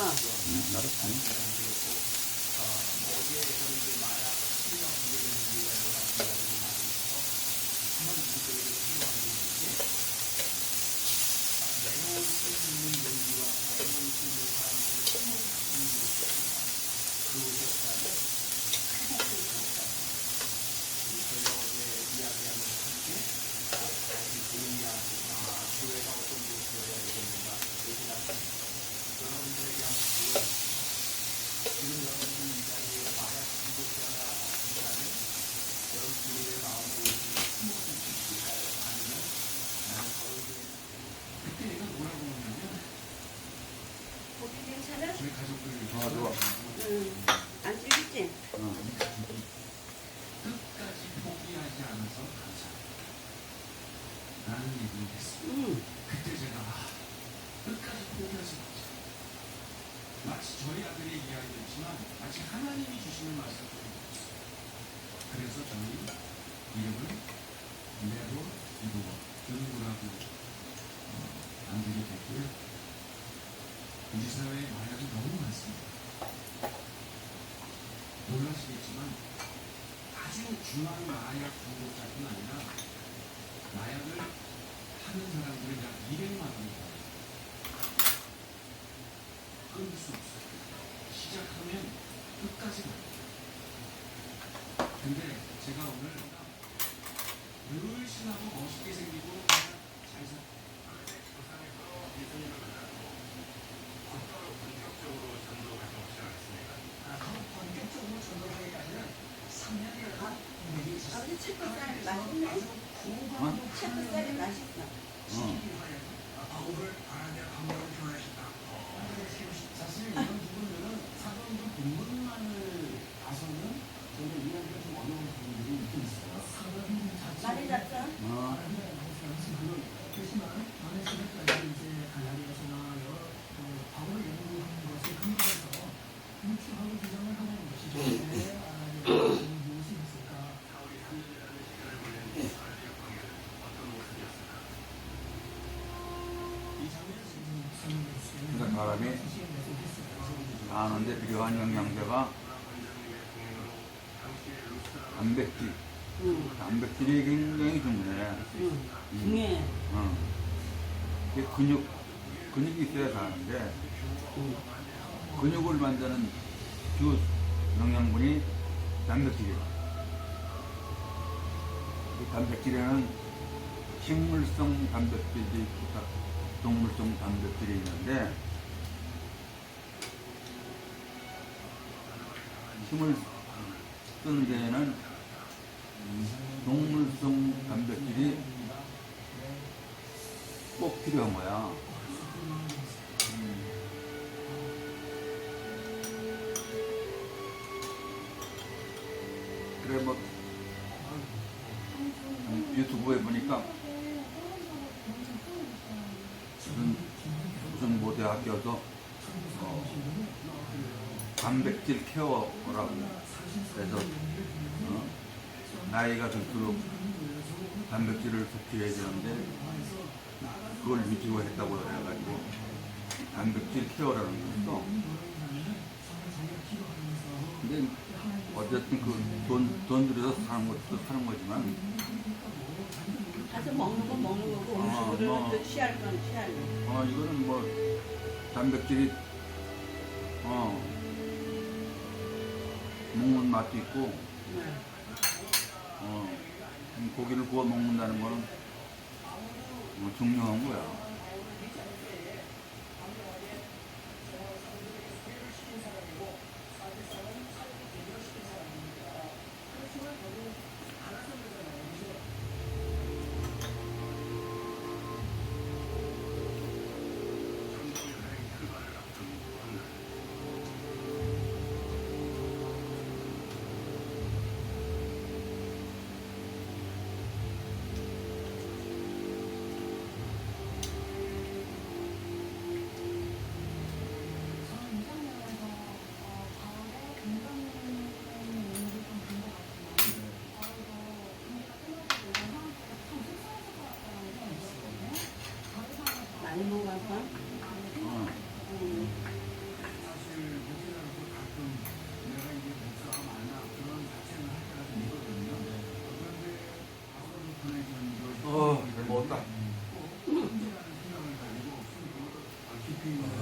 아빠, 나도 아니. 고기 좋아. 응. 안 질기지? 어. 끝까지 포기하지 않아서 감사합니다. 라는 얘기를 했어요. 응. 그때 제가 아, 끝까지 수 없죠. 마치 저희 아들의 이야기였지만 마치 하나님이 주시는 말씀을. 그래서 저희 이름을 네로 이루어 준구라고 어, 만들게 됐고요. 우리 사회에 마약이 너무 많습니다. 놀라시겠지만 아주 중한 마약 중독자뿐 아니라 마약을 하는 사람들은 약 200만 명입니다. 끊을 수 없어요. 시작하면 끝까지 가요. 근데 제가 오늘 늘 신하고 그냥 잘 살. 채끝살이 맛있네? 어? 채끝살이 맛있어. 어. 사실 이런 부분들은 사관부 본문만을 봐서는 저희가 이해하기가 좀 어려운 부분들이 있긴 있어요. 많이 잡죠? 어. 그렇지만 많은 시간까지 이제 갈라디아서나 여러 그 과거를 연구하는 것에 근거해서 유추하고 주장을 하는 것이죠. 왜 아, 이런 무엇이 있을까? 그러니까 사람이 아는데 필요한 영양제가 단백질. 응. 단백질이 굉장히 중요해. 응. 중요해. 어. 이게 근육, 근육이 있어야 사는데, 근육을 만드는 주 영양분이 단백질이에요. 이 단백질에는 식물성 단백질이 있고, 동물성 단백질이 있는데, 힘을 쓰는 데에는 동물성 단백질이 꼭 필요한 거야. 음. 그래 뭐 음, 유튜브에 보니까 무슨 무슨 모 대 학교도 어, 단백질 케어라고 그래서 어, 나이가 들수록 단백질을 섭취해야 되는데 그걸 유지했다고 해가지고 단백질 케어라는 거였어. 근데 어쨌든 그돈 돈 들여서 사는 것도 사는 거지만 가서 먹는 건 먹는 거고 아, 음식으로 뭐. 또 취할 건 취할 거. 어 이거는 뭐 단백질이 어 먹는 맛도 있고 응. 어 음, 고기를 구워 먹는다는 거는 어, 중요한 거야. Mm-hmm.